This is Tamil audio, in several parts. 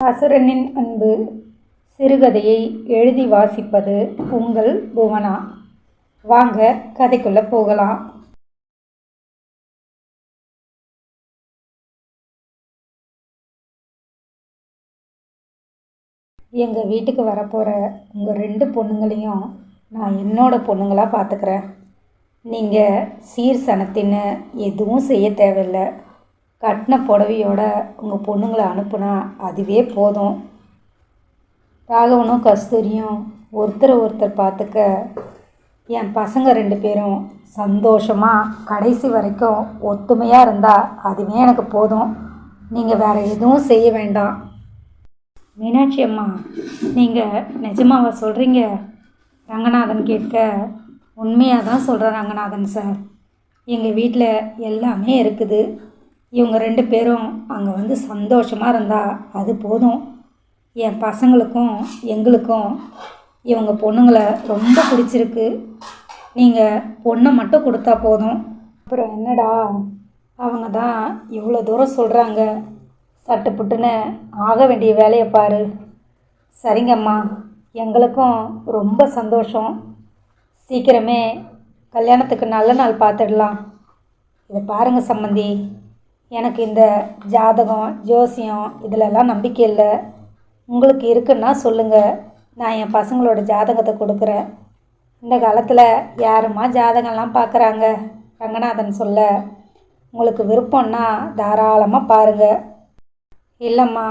அசுரனின் அன்பு சிறுகதையை எழுதி வாசிப்பது உங்கள் புவனா. வாங்க கதைக்குள்ளே போகலாம். எங்கள் வீட்டுக்கு வரப்போகிற உங்கள் ரெண்டு பொண்ணுங்களையும் நான் என்னோட பொண்ணுங்களாக பார்த்துக்கிறேன் நீங்கள் சீர் சனத்தின்னு எதுவும் செய்ய தேவையில்லை. கட்டின புடவையோட உங்கள் பொண்ணுங்களை அனுப்புனா அதுவே போதும். ராகவனும் கஸ்தூரியும் ஒருத்தரை ஒருத்தர் பார்த்துக்க என் பசங்க ரெண்டு பேரும் சந்தோஷமாக கடைசி வரைக்கும் ஒத்துமையாக இருந்தால் அதுவே எனக்கு போதும். நீங்கள் வேறு எதுவும் செய்ய வேண்டாம். மீனாட்சி அம்மா நீங்கள் நிஜமாவா சொல்கிறீங்க ரங்கநாதன் கேட்க உண்மையாக தான் சொல்கிறேன் ரங்கநாதன் சார். எங்கள் வீட்டில் எல்லாமே இருக்குது. இவங்க ரெண்டு பேரும் அங்கே வந்து சந்தோஷமாக இருந்தால் அது போதும். என் பசங்களுக்கும் எங்களுக்கும் இவங்க பொண்ணுங்களை ரொம்ப பிடிச்சிருக்கு. நீங்கள் பொண்ணை மட்டும் கொடுத்தா போதும். அப்புறம் என்னடா அவங்க தான் இவ்வளோ தூரம் சொல்கிறாங்க சட்டு புட்டுன்னு ஆக வேண்டிய வேலையை பாரு. சரிங்கம்மா எங்களுக்கும் ரொம்ப சந்தோஷம். சீக்கிரமே கல்யாணத்துக்கு நல்ல நாள் பார்த்துடலாம். இதை பாருங்கள் சம்மந்தி. எனக்கு இந்த ஜாதகம் ஜோசியம் இதிலெல்லாம் நம்பிக்கை இல்லை. உங்களுக்கு இருக்குன்னா சொல்லுங்கள் நான் என் பசங்களோட ஜாதகத்தை கொடுக்குறேன். இந்த காலத்தில் யாருமா ஜாதகம்லாம் பார்க்குறாங்க ரங்கநாதன் சொல்ல. உங்களுக்கு விருப்பம்னா தாராளமாக பாருங்கள் இல்லைம்மா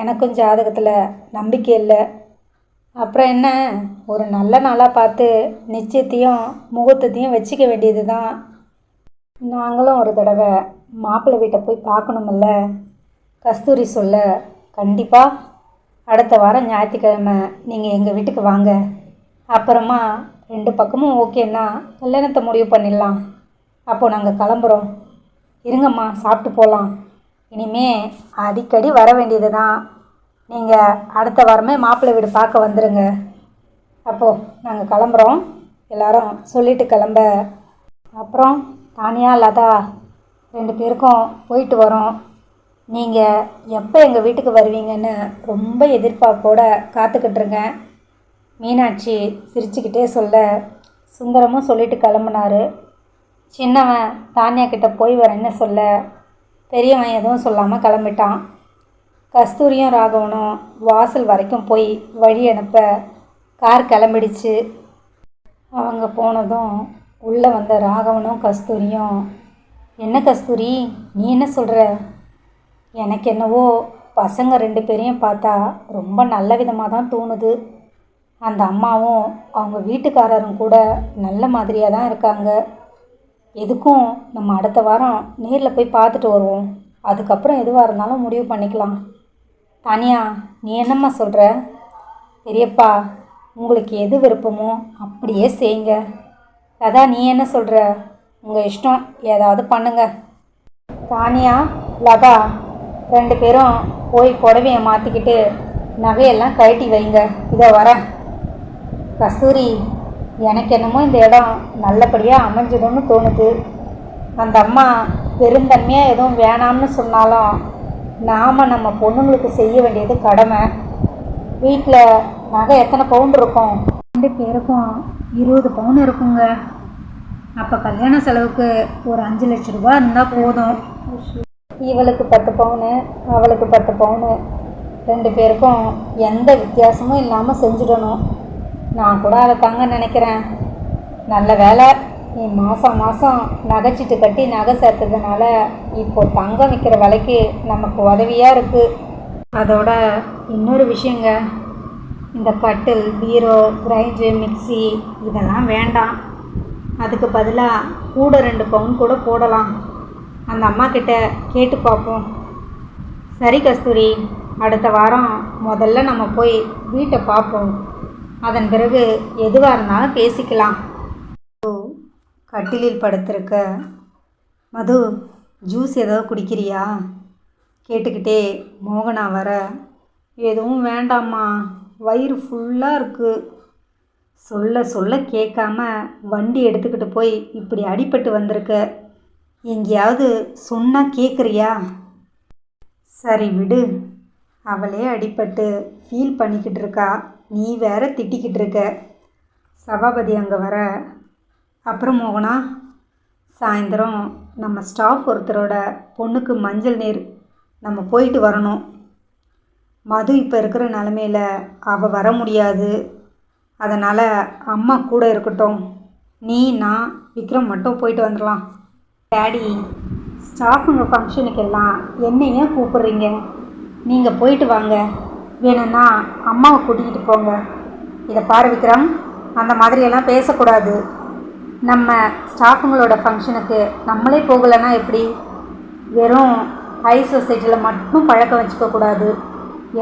எனக்கும் ஜாதகத்தில் நம்பிக்கை இல்லை. அப்புறம் என்ன? ஒரு நல்ல நாளாக பார்த்து நிச்சயத்தையும் முகூர்த்தத்தையும் வச்சுக்க வேண்டியது தான் நாங்களும் ஒரு தடவை மாப்பிள்ளை வீட்டை போய் பார்க்கணுமில்ல? கஸ்தூரி சொல்ல கண்டிப்பாக அடுத்த வாரம் ஞாயிற்றுக்கிழமை நீங்கள் எங்கள் வீட்டுக்கு வாங்க. அப்புறமா ரெண்டு பக்கமும் ஓகேன்னா கல்யாணத்தை முடிவு பண்ணிடலாம். அப்போது நாங்கள் கிளம்புறோம். இருங்கம்மா சாப்பிட்டு போகலாம் இனிமே அடிக்கடி வர வேண்டியது தான் நீங்கள் அடுத்த வாரமே மாப்பிள்ளை வீடு பார்க்க வந்துடுங்க அப்போது நாங்கள் கிளம்புறோம். எல்லாரும் சொல்லிட்டு கிளம்ப. அப்புறம் தானியா லதா ரெண்டு பேருக்கும் போயிட்டு வரோம். நீங்கள் எப்போ எங்கள் வீட்டுக்கு வருவீங்கன்னு ரொம்ப எதிர்பார்ப்போட காத்துக்கிட்டுருங்க மீனாட்சி சிரிச்சுக்கிட்டே சொல்ல சுந்தரமும் சொல்லிட்டு கிளம்புனாரு. சின்னவன் தானியா கிட்ட போய் வரேன்னு சொல்ல பெரியவன் எதுவும் சொல்லாமல் கிளம்பிட்டான். கஸ்தூரியும் ராகவனும் வாசல் வரைக்கும் போய் வழி அனுப்ப கார் கிளம்பிடுச்சு. அவங்க போனதும் உள்ளே வந்த ராகவனும் கஸ்தூரியும் என்ன கஸ்தூரி? நீ என்ன சொல்கிற எனக்கு என்னவோ பசங்க ரெண்டு பேரையும் பார்த்தா ரொம்ப நல்ல விதமாக தான் தோணுது. அந்த அம்மாவும் அவங்க வீட்டுக்காரரும் கூட நல்ல மாதிரியாக தான் இருக்காங்க. எதுக்கும் நம்ம அடுத்த வாரம் நேரில் போய் பார்த்துட்டு வருவோம். அதுக்கப்புறம் எதுவாக இருந்தாலும் முடிவு பண்ணிக்கலாம். தானியா நீ என்னம்மா சொல்கிற பெரியப்பா உங்களுக்கு எது விருப்பமோ அப்படியே செய்யுங்க. அதான் நீ என்ன சொல்கிற உங்கள் இஷ்டம் ஏதாவது பண்ணுங்க. தானியா லதா ரெண்டு பேரும் போய் புடவையை மாற்றிக்கிட்டு நகையெல்லாம் கழட்டி வைங்க. இதை வரேன். கஸ்தூரி எனக்கு என்னமோ இந்த இடம் நல்லபடியாக அமைஞ்சதுன்னு தோணுது. அந்த அம்மா பெருந்தன்மையாக எதுவும் வேணாம்னு சொன்னாலும் நாம் நம்ம பொண்ணுங்களுக்கு செய்ய வேண்டியது கடமை. வீட்டில் நகை எத்தனை பவுன் இருக்கும்? ரெண்டு பேருக்கும் இருபது பவுன் இருக்குங்க. அப்போ கல்யாண செலவுக்கு ஒரு அஞ்சு லட்ச ரூபா இருந்தால் போதும். இவளுக்கு பத்து பவுனு அவளுக்கு பத்து பவுனு. ரெண்டு பேருக்கும் எந்த வித்தியாசமும் இல்லாமல் செஞ்சிடணும். நான் கூட அதை தாங்க நினைக்கிறேன். நல்ல வேலை. நீ மாதம் மாதம் நகைச்சிட்டு கட்டி நகை சேர்த்ததுனால இப்போ தங்கம் விற்கிற விலைக்கு நமக்கு உதவியாக இருக்குது அதோட இன்னொரு விஷயங்க. இந்த கட்டில் பீரோ கிரைண்டரு மிக்ஸி இதெல்லாம் வேண்டாம். அதுக்கு பதிலாக கூட ரெண்டு பவுன் கூட போடலாம். அந்த அம்மா கிட்ட கேட்டு பார்ப்போம் சரி கஸ்தூரி அடுத்த வாரம் முதல்ல நம்ம போய் வீட்டை பார்ப்போம் அதன் பிறகு எதுவாக இருந்தாலும் பேசிக்கலாம். கட்டிலில் படுத்திருக்க. மது ஜூஸ் ஏதாவது குடிக்கிறியா? கேட்டுக்கிட்டே மோகனா வர. எதுவும் வேண்டாம்மா. வயிறு ஃபுல்லாக இருக்குது சொல்ல சொல்ல கேட்காம வண்டி எடுத்துக்கிட்டு போய் இப்படி அடிபட்டு வந்திருக்க. எங்கேயாவது சொன்னால் கேட்குறியா சரி விடு. அவளே அடிபட்டு ஃபீல் பண்ணிக்கிட்டு இருக்கா. நீ வேற திட்டிக்கிட்டு இருக்க. சபாபதி அங்கே வர. அப்புறம் மோகனா? சாயந்தரம் நம்ம ஸ்டாஃப் ஒருத்தரோட பொண்ணுக்கு மஞ்சள் நீர் நம்ம போயிட்டு வரணும். மது இப்போ இருக்கிற நிலமையில அவள் வர முடியாது. அதனால் அம்மா கூட இருக்கட்டும். நீ நான் விக்ரம் மட்டும் போயிட்டு வந்துடலாம் டேடி ஸ்டாஃபுங்க ஃபங்க்ஷனுக்கெல்லாம் என்னை ஏன் கூப்பிட்றீங்க? நீங்கள் போயிட்டு வாங்க. வேணும்னா அம்மாவை கூட்டிக்கிட்டு போங்க. இதை பாரு விக்ரம் அந்த மாதிரியெல்லாம் பேசக்கூடாது. நம்ம ஸ்டாஃபுங்களோட ஃபங்க்ஷனுக்கு நம்மளே போகலைன்னா எப்படி? வெறும் ஹை சொசைட்டியில் மட்டும் பழக்கம் வச்சுக்கக்கூடாது.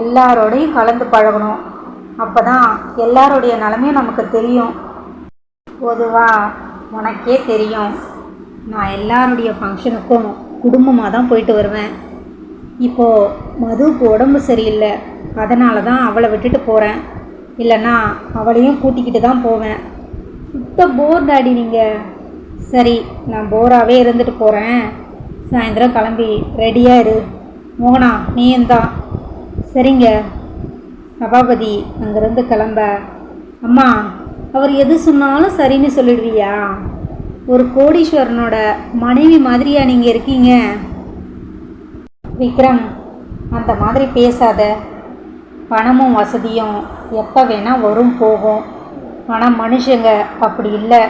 எல்லாரோடையும் கலந்து பழகணும். அப்போ தான் எல்லாருடைய நிலமையும் நமக்கு தெரியும். பொதுவாக உனக்கே தெரியும். நான் எல்லாருடைய ஃபங்க்ஷனுக்கும் குடும்பமாக தான் போயிட்டு வருவேன். இப்போது மதுவுக்கு உடம்பு சரியில்லை. அதனால தான் அவளை விட்டுட்டு போகிறேன் இல்லைன்னா அவளையும் கூட்டிக்கிட்டு தான் போவேன். சுத்த போர் டாடி நீங்கள் சரி நான் போராகவே இருந்துட்டு போகிறேன் சாயந்தரம் கிளம்பி ரெடியாக இரு. மோகனா நீயும் தான். சரிங்க. சபாபதி அங்கேருந்து கிளம்ப அம்மா அவர் எது சொன்னாலும் சரின்னு சொல்லிடுவியா? ஒரு கோடீஸ்வரனோட மனைவி மாதிரியா நீங்கள் இருக்கீங்க? விக்ரம் அந்த மாதிரி பேசாத. பணமும் வசதியும் எப்போ வேணால் வரும் போகும். ஆனால் மனுஷங்க அப்படி இல்லை.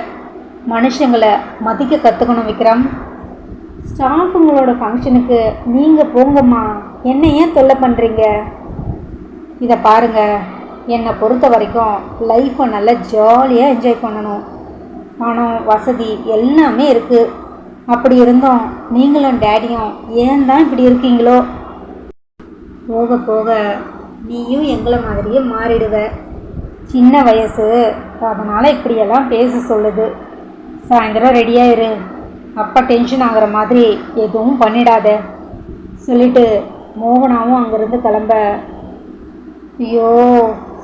மனுஷங்களை மதிக்க கற்றுக்கணும் விக்ரம். ஸ்டாஃபுங்களோட ஃபங்க்ஷனுக்கு நீங்கள் போங்கம்மா. என்ன ஏன் தொல்லை பண்ணுறீங்க இதை பாருங்க. என்னை பொறுத்த வரைக்கும் லைஃப்பை நல்லா ஜாலியாக என்ஜாய் பண்ணணும். பணம் வசதி எல்லாமே இருக்குது அப்படி இருந்தோம் நீங்களும் டேடியும் ஏன் தான் இப்படி இருக்கீங்களோ? போக போக நீயும் எங்களை மாதிரியே மாறிடுவ. சின்ன வயசு அதனால் இப்படியெல்லாம் பேச சொல்லுது. சாயந்தரம் ரெடியாக இரு அப்பா டென்ஷன் ஆகிற மாதிரி எதுவும் பண்ணிடாத. சொல்லிட்டு மோகனாவும் அங்கேருந்து கிளம்ப. ஐயோ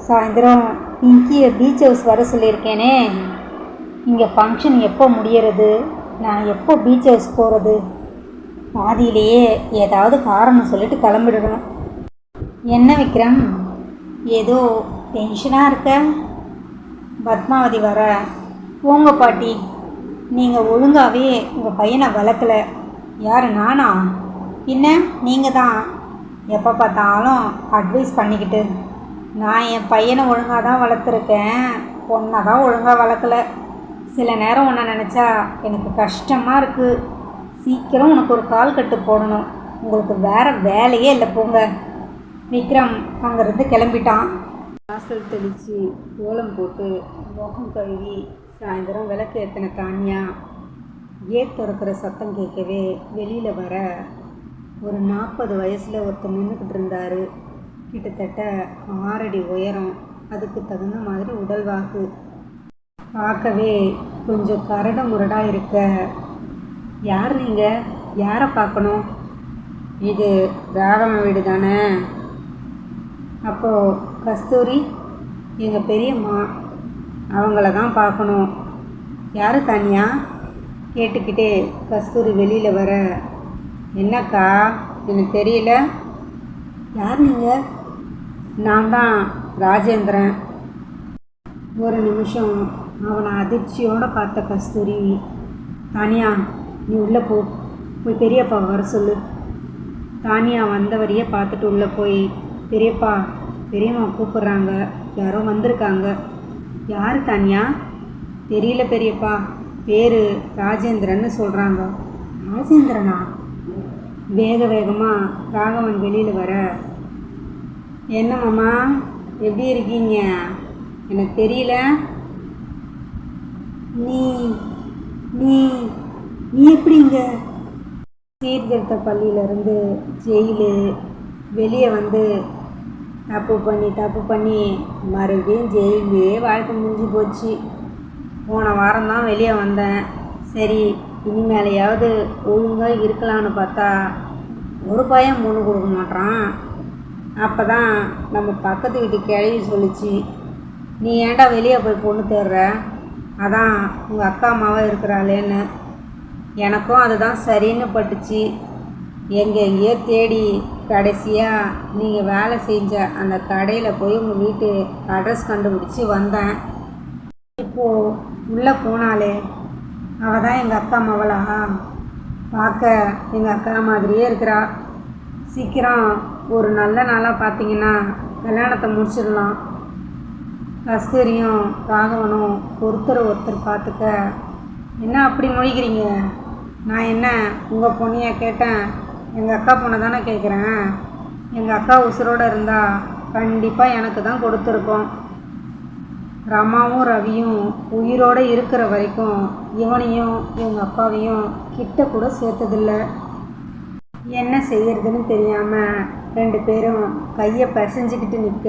சாயந்தரம் பிங்கியை பீச் ஹவுஸ் வர சொல்லியிருக்கேனே. இங்கே ஃபங்க்ஷன் எப்போ முடியறது? நான் எப்போ பீச் ஹவுஸ் போகிறது பாதியிலேயே ஏதாவது காரணம் சொல்லிட்டு கிளம்பிடுறோம் என்ன விக்ரம்? ஏதோ டென்ஷனாக இருக்க? பத்மாவதி வர. போங்க பாட்டி. நீங்கள் ஒழுங்காகவே உங்கள் பையனை வளர்க்கல. யார் நானா? என்ன நீங்கள் தான் எப்போ பார்த்தாலும் அட்வைஸ் பண்ணிக்கிட்டு நான் என் பையனை ஒழுங்காக தான் வளர்த்துருக்கேன் பொண்ணை தான் ஒழுங்காக வளர்க்கல. சில நேரம் உன்னை நினச்சா எனக்கு கஷ்டமாக இருக்குது சீக்கிரம் உனக்கு ஒரு கால் கட்டு போடணும். உங்களுக்கு வேறு வேலையே இல்லை போங்க. விக்ரம் அங்கேருந்து கிளம்பிட்டான். வாசல் தெளித்து கோலம் போட்டு முகம் கழுவி சாயந்தரம் விளக்கு ஏற்றின தானியா. கேட் திறக்கிற சத்தம் கேட்கவே வெளியில் வர ஒரு நாற்பது வயசில் ஒருத்தர் நின்றுக்கிட்டு இருந்தார். கிட்டத்தட்ட ஆறடி உயரம். அதுக்கு தகுந்த மாதிரி உடல் வாக்கு. பார்க்கவே கொஞ்சம் கரடு முரடாக இருக்க. யார் நீங்கள் யாரை பார்க்கணும்? இது ராகவன் வீடு தானே. அப்போது கஸ்தூரி எங்கள் பெரியம்மா அவங்கள தான் பார்க்கணும். யார் தனியா? கேட்டுக்கிட்டே கஸ்தூரி வெளியில் வர என்னக்கா? எனக்கு தெரியல. யார் நீங்கள் நான் தான் ராஜேந்திரன். ஒரு நிமிஷம். அவனை அதிர்ச்சியோடு பார்த்த கஸ்தூரி தானியா நீ உள்ளே போ. போய் பெரியப்பா வர சொல்லு. தானியா வந்தவரையே பார்த்துட்டு உள்ளே போய் பெரியப்பா பெரியம்மா கூப்பிட்றாங்க. யாரோ வந்திருக்காங்க. யார் தானியா? தெரியல பெரியப்பா. பேர் ராஜேந்திரன்னு சொல்கிறாங்க ராஜேந்திரனா? வேக வேகமாக ராகவன் வெளியில் வர என்ன மாமா எப்படி இருக்கீங்க? எனக்கு தெரியல. நீ நீ நீ எப்படிங்க? சீர்திருத்த பள்ளியிலேருந்து ஜெயிலு வெளியே வந்து தப்பு பண்ணி தப்பு பண்ணி மறுபடியும் ஜெயிலே வாழ்க்கை முடிஞ்சு போச்சு. போன வாரம் தான் வெளியே வந்தேன். சரி இனிமேலையாவது ஒழுங்காக இருக்கலாம்னு பார்த்தா ஒரு பையன் மூணு கொடுக்க மாட்டான் அப்போ தான் நம்ம பக்கத்து வீட்டு கிழவி சொல்லிச்சு நீ ஏன்டா வெளியே போய் பொண்ணு தேடுற? அதான் உங்கள் அக்கா அம்மாவை இருக்கிறாளேன்னு. எனக்கும் அதுதான் சரின்னு பட்டுச்சு. எங்கே எங்கேயோ தேடி கடைசியாக நீங்கள் வேலை செஞ்ச அந்த கடையில் போய் உங்கள் வீட்டு அட்ரஸ் கண்டுபிடிச்சி வந்தேன். இப்போது உள்ளே போனாலே அவள் தான் எங்கள் அக்கா மவளா. பார்க்க எங்கள் அக்கா மாதிரியே இருக்கிறா. சீக்கிரம் ஒரு நல்ல நாளாக பார்த்தீங்கன்னா கல்யாணத்தை முடிச்சிடலாம். கஸ்தூரியும் ராகவனும் ஒருத்தர் ஒருத்தர் பார்த்துக்க. என்ன அப்படி மொழிக்கிறீங்க நான் என்ன உங்கள் பொண்ணையை கேட்டேன்? எங்கள் அக்கா பொண்ணை தானே கேட்குறேன் எங்கள் அக்கா உசுரோடு இருந்தால் கண்டிப்பாக எனக்கு தான் கொடுத்துருக்கோம். ரமாவும் ரவியும் உயிரோடு இருக்கிற வரைக்கும் இவனையும் இவங்க அப்பாவையும் கிட்ட கூட சேர்த்ததில்ல. என்ன செய்யறதுன்னு தெரியாமல் ரெண்டு பேரும் கையை பிசைஞ்சிக்கிட்டு நிற்க